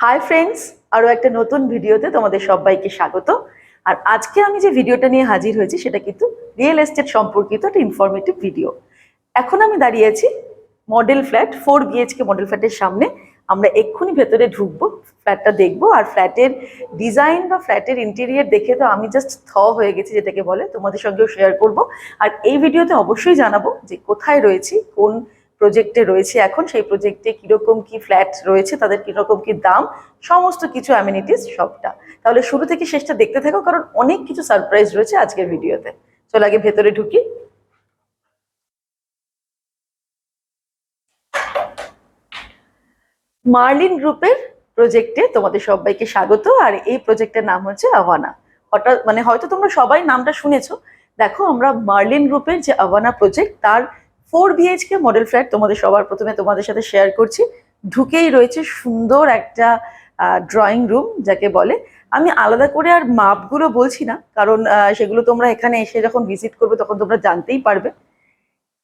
Hi friends আরও একটা নতুন ভিডিওতে তোমাদের সবাইকে স্বাগত। আর আজকে আমি যে ভিডিওটা নিয়ে হাজির হয়েছি, সেটা কিন্তু রিয়েল এস্টেট সম্পর্কিত একটা ইনফরমেটিভ ভিডিও এখন আমি দাঁড়িয়ে আছি model flat four BHK model ফ্ল্যাটের সামনে। আমরা এক্ষুনি ভেতরে ঢুকবো ফ্ল্যাটটা দেখব। আর ফ্ল্যাটের ডিজাইন বা ফ্ল্যাটের ইন্টেরিয়ার দেখে তো আমি জাস্ট থ হয়ে গেছি, যেটাকে বলে। তোমাদের সঙ্গেও শেয়ার করব। আর এই ভিডিওতে অবশ্যই জানাব যে কোথায় রয়েছি, কোন প্রজেক্টে রয়েছে এখন, সেই প্রজেক্টে কীরকম কি ফ্ল্যাট রয়েছে, তাদের কীরকম কি দাম, সমস্ত কিছু অ্যামিনিটিস সবটা। তাহলে শুরু থেকে শেষটা দেখতে থাকো, কারণ অনেক কিছু সারপ্রাইজ রয়েছে আজকের ভিডিওতে চলো আগে ভেতরে ঢুকি। মার্লিন গ্রুপের প্রজেক্টে তোমাদের সবাইকে স্বাগত, আর এই প্রজেক্টের নাম হচ্ছে আভানা হঠাৎ মানে হয়তো তোমরা সবাই নামটা শুনেছো। দেখো, আমরা মার্লিন গ্রুপের যে আভানা প্রজেক্ট তার ফোর বিএইচকে মডেল ফ্ল্যাট তোমাদের সবার প্রথমে তোমাদের সাথে শেয়ার করছি। ঢুকেই রয়েছে সুন্দর একটা ড্রয়িং রুম যাকে বলে। আমি আলাদা করে আর মাপগুলো বলছি না, কারণ সেগুলো তোমরা এখানে এসে যখন ভিজিট করবে তখন তোমরা জানতেই পারবে।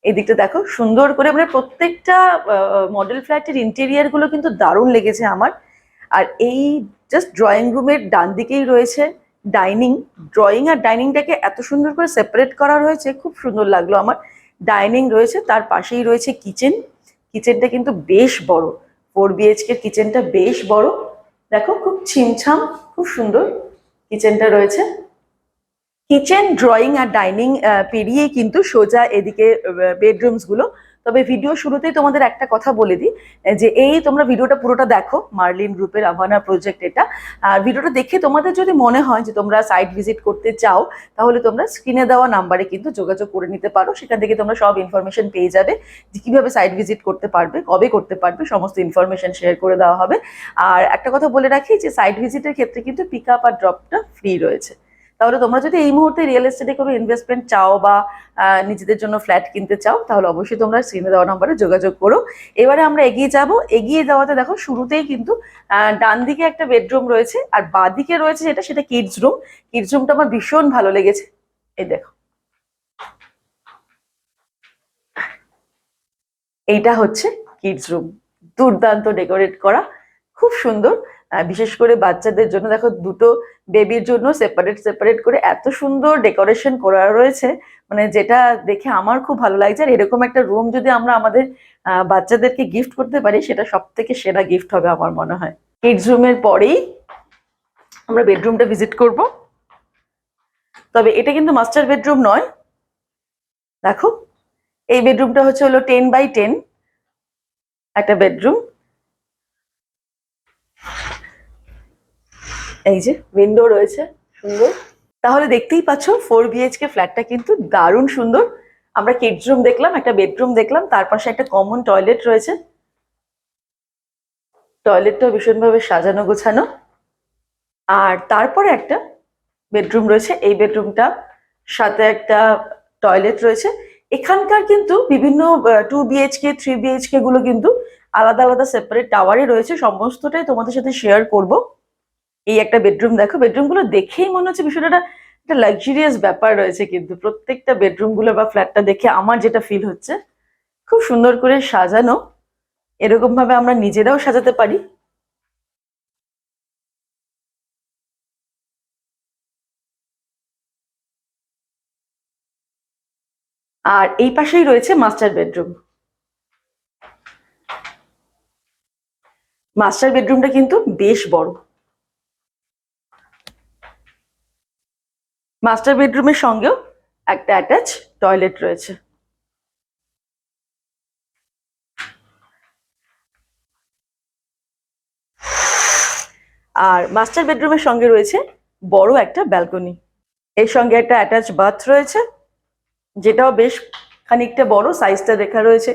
এই দিকটা দেখো, সুন্দর করে মানে প্রত্যেকটা মডেল ফ্ল্যাটের ইন্টেরিয়ারগুলো কিন্তু দারুণ লেগেছে আমার। আর এই জাস্ট ড্রয়িং রুমের ডান দিকেই রয়েছে ডাইনিং ড্রয়িং আর ডাইনিংটাকে এত সুন্দর করে সেপারেট করা রয়েছে খুব সুন্দর লাগল আমার। ডাইনিং রয়েছে, তার পাশেই রয়েছে কিচেন। কিচেনটা কিন্তু বেশ বড়। ফোর বিএইচকে কিচেনটা বেশ বড়। দেখো, খুব ছিমছাম, খুব সুন্দর কিচেনটা রয়েছে। কিচেন, ড্রয়িং আর ডাইনিং পেরিয়ে কিন্তু সোজা এদিকে বেডরুমসগুলো তবে ভিডিও শুরুতেই তোমাদের একটা কথা বলে দিই যে এই তোমরা ভিডিওটা পুরোটা দেখো মার্লিন গ্রুপের আভানা প্রজেক্ট এটা। আর ভিডিওটা দেখে তোমাদের যদি মনে হয় যে তোমরা সাইট ভিজিট করতে চাও, তাহলে তোমরা স্ক্রিনে দেওয়া নাম্বারে কিন্তু যোগাযোগ করে নিতে পারো। সেখান থেকে তোমরা সব ইনফরমেশন পেয়ে যাবে যে কীভাবে সাইট ভিজিট করতে পারবে, কবে করতে পারবে, সমস্ত ইনফরমেশন শেয়ার করে দেওয়া হবে। আর একটা কথা বলে রাখি যে সাইট ভিজিটের ক্ষেত্রে কিন্তু পিক আপ আর ড্রপটা ফ্রি রয়েছে। তাহলে তোমরা যদি এই মুহূর্তে রিয়েল এস্টেটে কোনো ইনভেস্টমেন্ট চাও বা নিজেদের জন্য ফ্ল্যাট কিনতে চাও, তাহলে অবশ্যই তোমরা স্ক্রিনে দেওয়া নম্বরে যোগাযোগ করো। এবারে আমরা এগিয়ে যাব। এগিয়ে যাওয়াতে দেখো শুরুতেই কিন্তু ডান দিকে একটা বেডরুম রয়েছে আর বাঁ দিকে রয়েছে যেটা, সেটা কিডস রুম কিডস রুমটা আমার ভীষণ ভালো লেগেছে। এই দেখো। এইটা হচ্ছে কিডস রুম দুর্দান্ত ডেকোরেট করা। খুব সুন্দর। বিশেষ করে বাচ্চাদের জন্য, দেখো দুটো বেবির জন্য সেপারেট সেপারেট করে এত সুন্দর ডেকোরেশন করা রয়েছে। মানে যেটা দেখে আমার খুব ভালো লাগছে। আর এরকম একটা রুম যদি আমরা আমাদের বাচ্চাদেরকে গিফট করতে পারি, সেটা সব থেকে সেরা গিফট হবে আমার মনে হয়। কিডস রুমের পরেই আমরা বেডরুমটা ভিজিট করব। তবে এটা কিন্তু মাস্টার বেডরুম নয়। দেখো, এই বেডরুমটা হচ্ছে হলো টেন বাই টেন একটা বেডরুম এই যে উইন্ডো রয়েছে, সুন্দর। তাহলে দেখতেই পাচ্ছ ফোর বিএইচকে ফ্ল্যাটটা কিন্তু দারুণ সুন্দর। আমরা কিডস রুম দেখলাম, একটা বেডরুম দেখলাম, তার পাশে একটা কমন টয়লেট রয়েছে। টয়লেটটাও ভীষণভাবে সাজানো, গোছানো। আর তারপরে একটা বেডরুম রয়েছে, এই বেডরুমটা সাথে একটা টয়লেট রয়েছে। এখানকার কিন্তু বিভিন্ন টু বিএইচকে থ্রি বিএইচকে গুলো কিন্তু আলাদা আলাদা সেপারেট টাওয়ারে রয়েছে। সমস্তটাই তোমাদের সাথে শেয়ার করব। এই একটা বেডরুম দেখো বেডরুমগুলো দেখেই মনে হচ্ছে বিষয়টা একটা- লাক্সারিয়াস ব্যাপার রয়েছে কিন্তু প্রত্যেকটা বেডরুমগুলো বা ফ্ল্যাটটা দেখে আমার যেটা ফিল হচ্ছে, খুব সুন্দর করে সাজানো, এরকম ভাবে আমরা নিজেরাও সাজাতে পারি। আর এই পাশেই রয়েছে মাস্টার বেডরুম মাস্টার বেডরুমটা কিন্তু বেশ বড়। মাস্টার বেডরুমের সঙ্গেও একটা অ্যাটাচ টয়লেট রয়েছে। আর মাস্টার বেডরুমের সঙ্গে রয়েছে বড় একটা ব্যালকনি এর সঙ্গে একটা অ্যাটাচ বাথ রয়েছে, যেটাও বেশ খানিকটা বড় সাইজটা দেখা রয়েছে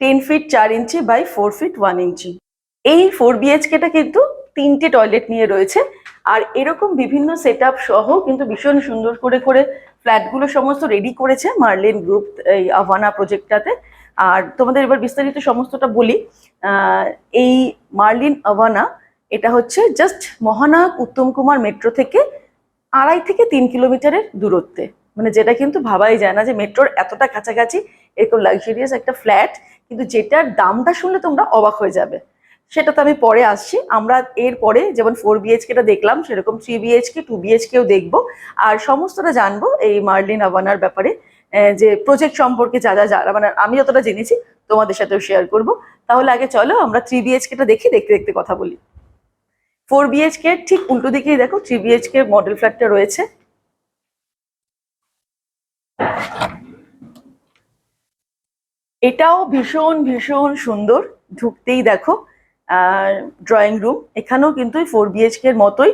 টেন ফিট চার ইঞ্চি by four feet one inch এই ফোর বিএইচকেটা কিন্তু তিনটে টয়লেট নিয়ে রয়েছে। আর এরকম বিভিন্ন সেট সহ কিন্তু ভীষণ সুন্দর করে করে ফ্ল্যাটগুলো সমস্ত রেডি করেছে মার্লিন গ্রুপ এই আভানা প্রজেক্টটাতে আর তোমাদের এবার বিস্তারিত সমস্তটা বলি। এই মার্লিন আভানা এটা হচ্ছে জাস্ট মহানায়ক উত্তম কুমার মেট্রো থেকে আড়াই থেকে তিন কিলোমিটারের দূরত্বে। মানে যেটা কিন্তু ভাবাই যায় না যে মেট্রোর এতটা কাছাকাছি এরকম লাক্সারিয়াস একটা ফ্ল্যাট কিন্তু যেটার দামটা শুনলে তোমরা অবাক হয়ে যাবে। সেটা তো আমি পরে আসছি। আমরা এর পরে যেমন ফোর বিএইচকেটা দেখলাম, সেরকম থ্রি বিএইচকে টু বিএইচকেও দেখব। আর সমস্তটা জানব এই মার্লিন আবানার ব্যাপারে যে প্রজেক্ট সম্পর্কে যা যা মানে আমি যতটা জেনেছি, তোমাদের সাথেও শেয়ার করব। তাহলে আগে চলো, আমরা থ্রি বিএইচকেটা দেখি, দেখতে দেখতে কথা বলি। ফোর বিএইচকে ঠিক উল্টো দিকেই দেখো থ্রি বিএইচকে মডেল ফ্ল্যাটটা রয়েছে। এটাও ভীষণ ভীষণ সুন্দর, ঢুকতেই দেখো। ড্রয়িং রুম এখানেও কিন্তু ফোর বিএইচকে এর মতোই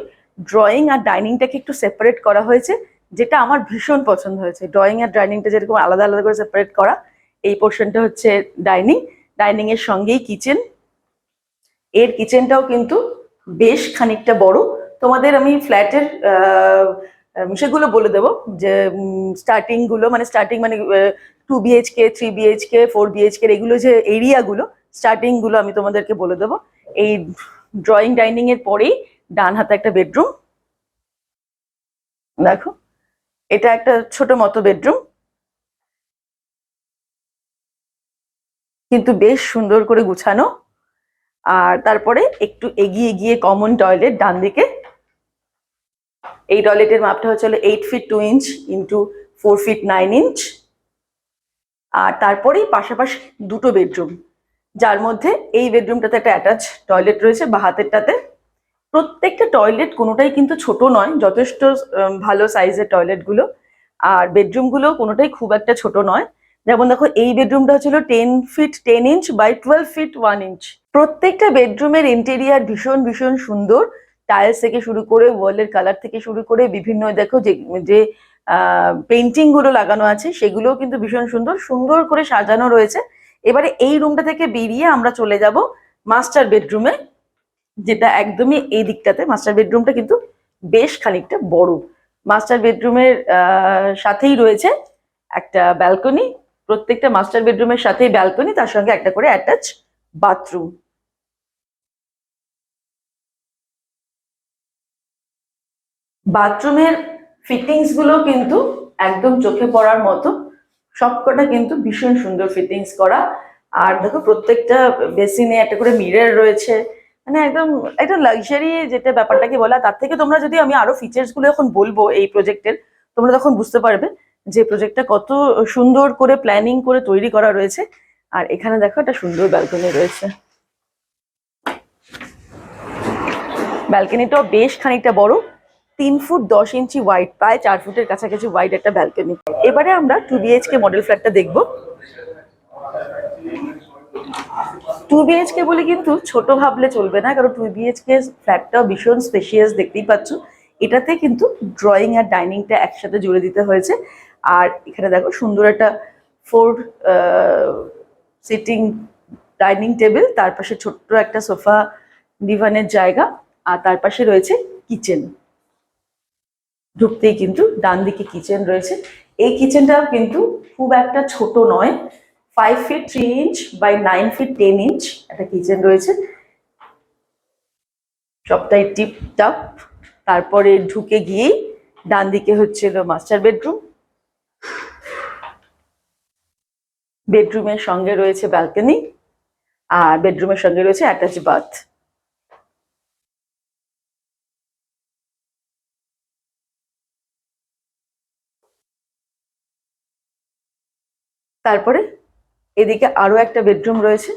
ড্রয়িং আর ডাইনিংটাকে একটু সেপারেট করা হয়েছে, যেটা আমার ভীষণ পছন্দ হয়েছে। ড্রয়িং আর ডাইনিংটা যেরকম আলাদা আলাদা করে সেপারেট করা, এই পোর্শনটা হচ্ছে ডাইনিং ডাইনিং এর সঙ্গেই কিচেন এর কিচেনটাও কিন্তু বেশ খানিকটা বড়। তোমাদের আমি ফ্ল্যাটের সেগুলো বলে দেবো যে স্টার্টিংগুলো মানে স্টার্টিং মানে two BHK three BHK four BHK এগুলো যে এরিয়াগুলো স্টার্টিংগুলো আমি তোমাদেরকে বলে দেবো। এই ড্রয়িং ডাইনিং এর পরেই ডান হাতে একটা বেডরুম দেখো, এটা একটা ছোট মতো বেডরুম কিন্তু বেশ সুন্দর করে গুছানো। আর তারপরে একটু এগিয়ে গিয়ে কমন টয়লেট ডান দিকে। এই টয়লেটের মাপটা হচ্ছে eight feet two inch into four feet nine inch আর তারপরেই পাশাপাশি দুটো বেডরুম যার মধ্যে এই বেডরুমটাতে একটা অ্যাটাচ টয়লেট রয়েছে বা হাতেরটাতে। প্রত্যেকটা টয়লেট কোনোটাই কিন্তু ছোট নয়, যথেষ্ট ভালো সাইজের টয়লেটগুলো আর বেডরুমগুলো কোনোটাই খুব একটা ছোট নয়। যেমন দেখো, এই বেডরুমটা হচ্ছিল ten feet ten inch by twelve feet one inch প্রত্যেকটা বেডরুমের ইন্টেরিয়ার ভীষণ ভীষণ সুন্দর। টাইলস থেকে শুরু করে ওয়ালের কালার থেকে শুরু করে, বিভিন্ন দেখো যে যে পেন্টিংগুলো লাগানো আছে, সেগুলোও কিন্তু ভীষণ সুন্দর। সুন্দর করে সাজানো রয়েছে। এবারে এই রুমটা থেকে বেরিয়ে আমরা চলে যাব মাস্টার বেডরুমে যেটা একদমই এই দিকটাতে। মাস্টার বেডরুমটা কিন্তু বেশ খানিকটা বড়। মাস্টার বেডরুমের সাথেই রয়েছে একটা ব্যালকনি প্রত্যেকটা মাস্টার বেডরুমের সাথেই ব্যালকনি তার সঙ্গে একটা করে অ্যাটাচ বাথরুম বাথরুমের ফিটিংসগুলো কিন্তু একদম চোখে পড়ার মতো। সবকটা কিন্তু ভীষণ সুন্দর ফিটিংস করা। আর দেখো প্রত্যেকটা বেসিনে একটা করে মিরর রয়েছে। মানে একদম একটা লাক্সারি যেটা ব্যাপারটাকে বলা, তার থেকে তোমরা যদি আমি আরও ফিচার্সগুলো এখন বলব এই প্রজেক্টের তোমরা তখন বুঝতে পারবে যে প্রজেক্টটা কত সুন্দর করে প্ল্যানিং করে তৈরি করা রয়েছে। আর এখানে দেখো একটা সুন্দর ব্যালকনি রয়েছে। ব্যালকনিটাও বেশ খানিকটা বড়। তিন ফুট দশ ইঞ্চি ওয়াইড প্রায় চার ফুটের কাছাকাছি ওয়াইড একটা ব্যালকনি এবারে আমরা টু বিএইচকে মডেল ফ্ল্যাটটা দেখব। টু বিএইচকে বলে কিন্তু ছোট ভাবলে চলবে না, কারণ টু বিএইচকে ফ্ল্যাটটাও ভীষণ স্পেশিয়াস দেখতেই পাচ্ছ। এটাতে কিন্তু ড্রয়িং আর ডাইনিংটা একসাথে জুড়ে দিতে হয়েছে। আর এখানে দেখো সুন্দর একটা ফোর সিটিং ডাইনিং টেবিল তার পাশে ছোট্ট একটা সোফা ডিভানের জায়গা, আর তার পাশে রয়েছে কিচেন ঢুকতেই কিন্তু ডান দিকে কিচেন রয়েছে। এই কিচেনটাও কিন্তু খুব একটা ছোট নয়। Five feet three inch by nine feet ten inch একটা কিচেন রয়েছে। সবটাই টিপ টাপ তারপরে ঢুকে গিয়েই ডান দিকে হচ্ছিল মাস্টার বেডরুম বেডরুমের সঙ্গে রয়েছে ব্যালকনি আর বেডরুমের সঙ্গে রয়েছে অ্যাটাচ বাথ তারপরে এদিকে আরও একটা বেডরুম রয়েছে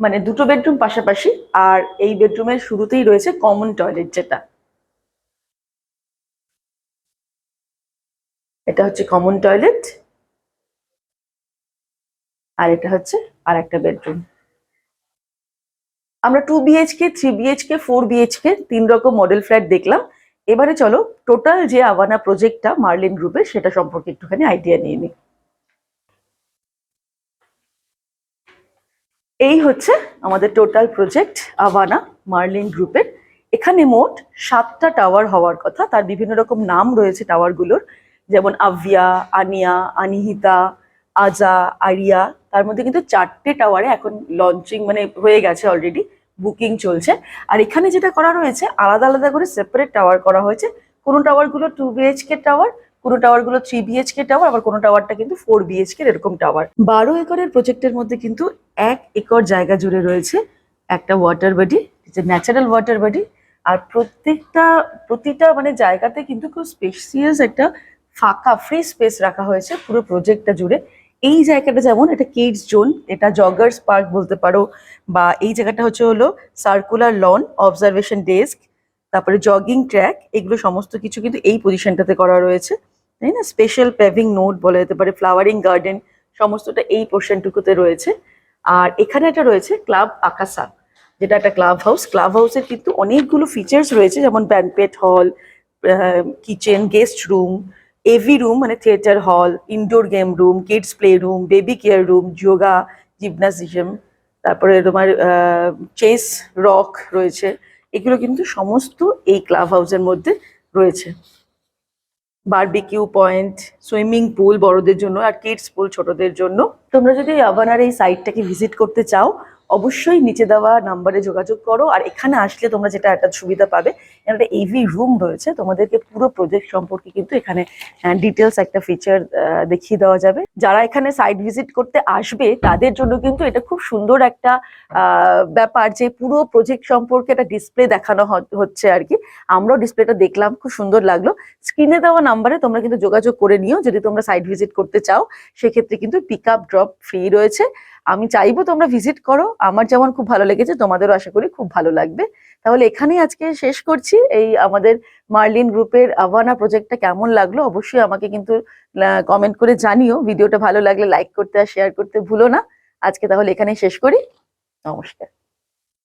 মানে দুটো বেডরুম পাশাপাশি, আর এই বেডরুমের শুরুতেই রয়েছে কমন টয়লেট যেটা। এটা হচ্ছে কমন টয়লেট আর এটা হচ্ছে আর একটা বেডরুম আমরা two BHK three BHK four BHK তিন রকম মডেল ফ্ল্যাট দেখলাম। এবারে চলো টোটাল যে আভানা প্রজেক্টটা মার্লিন গ্রুপের সেটা সম্পর্কে একটুখানি আইডিয়া নিয়ে নিই। এই হচ্ছে আমাদের টোটাল প্রজেক্ট আভানা মার্লিন গ্রুপের এখানে মোট সাতটা টাওয়ার হওয়ার কথা। তার বিভিন্ন রকম নাম রয়েছে টাওয়ারগুলোর যেমন আভিয়া, আনিয়া, আনিহিতা, আজা, আরিয়া। তার মধ্যে কিন্তু চারটে টাওয়ারে এখন লঞ্চিং মানে হয়ে গেছে অলরেডি বুকিং চলছে। আর এখানে যেটা করা রয়েছে, আলাদা আলাদা করে সেপারেট টাওয়ার করা হয়েছে। কোনো টাওয়ারগুলো টু বিএইচকে টাওয়ার কোনো টাওয়ারগুলো থ্রি বিএচকে টাওয়ার আবার কোনো টাওয়ারটা কিন্তু ফোর বিএচকে এরকম টাওয়ার বারো একরের প্রজেক্টের মধ্যে কিন্তু এক একর জায়গা জুড়ে রয়েছে একটা ওয়াটার বডি যে ন্যাচারাল ওয়াটার বডি আর প্রত্যেকটা, প্রতিটা মানে জায়গাতে কিন্তু খুব স্পেসিয়াস একটা ফাঁকা ফ্রি স্পেস রাখা হয়েছে পুরো প্রজেক্টটা জুড়ে। এই জায়গাটা যেমন এটা কিডস জোন এটা জগার্স পার্ক বলতে পারো, বা এই জায়গাটা হচ্ছে হলো সার্কুলার লন অবজারভেশন ডেস্ক তারপরে জগিং ট্র্যাক এগুলো সমস্ত কিছু কিন্তু এই পজিশনটাতে করা রয়েছে। তাই না? স্পেশাল পেভিং নোট বলা যেতে পারে ফ্লাওয়ারিং গার্ডেন সমস্তটা এই পোর্শনটুকুতে রয়েছে। আর এখানে একটা রয়েছে ক্লাব আকাশা যেটা একটা ক্লাব হাউস ক্লাব হাউসের কিন্তু অনেকগুলো ফিচার্স রয়েছে, যেমন banquet hall kitchen guest room AV room মানে theatre hall indoor game room kids play room baby care room yoga gymnasium তারপরে তোমার চেস রক রয়েছে। এগুলো কিন্তু সমস্ত এই ক্লাব হাউসের মধ্যে রয়েছে। বারবিকিউ পয়েন্ট, সুইমিং পুল বড়দের জন্য আর কিডস পুল ছোটদের জন্য। তোমরা যদি আবানার এই সাইটটাকে ভিজিট করতে চাও অবশ্যই নিচে দেওয়া নাম্বারে যোগাযোগ করো আর এখানে আসলে তোমরা যেটা একটা সুবিধা পাবে, একটা এভি রুম রয়েছে, তোমাদেরকে পুরো প্রজেক্ট সম্পর্কে কিন্তু এখানে ডিটেলস একটা ফিচার দেখিয়ে দেওয়া যাবে। যারা এখানে সাইট ভিজিট করতে আসবে, তাদের জন্য কিন্তু এটা খুব সুন্দর একটা ব্যাপার যে পুরো প্রজেক্ট সম্পর্কে একটা ডিসপ্লে দেখানো হচ্ছে আর কি। আমরাও ডিসপ্লেটা দেখলাম, খুব সুন্দর লাগল। স্ক্রিনে দেওয়া নাম্বারে তোমরা কিন্তু যোগাযোগ করে নিও, যদি তোমরা সাইট ভিজিট করতে চাও, সেক্ষেত্রে কিন্তু পিক আপ ড্রপ ফ্রি রয়েছে। আমি চাইব তোমরা ভিজিট করো। আমার যেমন খুব ভালো লেগেছে, তোমাদেরও আশা করি খুব ভালো লাগবে। তাহলে এখানেই আজকে শেষ করছি। এই আমাদের মার্লিন গ্রুপের আভানা প্রজেক্টটা কেমন লাগল অবশ্যই আমাকে কিন্তু কমেন্ট করে জানিও। ভিডিওটা ভালো লাগলে লাইক করতে আর শেয়ার করতে ভুলো না। আজকে তাহলে এখানেই শেষ করি। নমস্কার।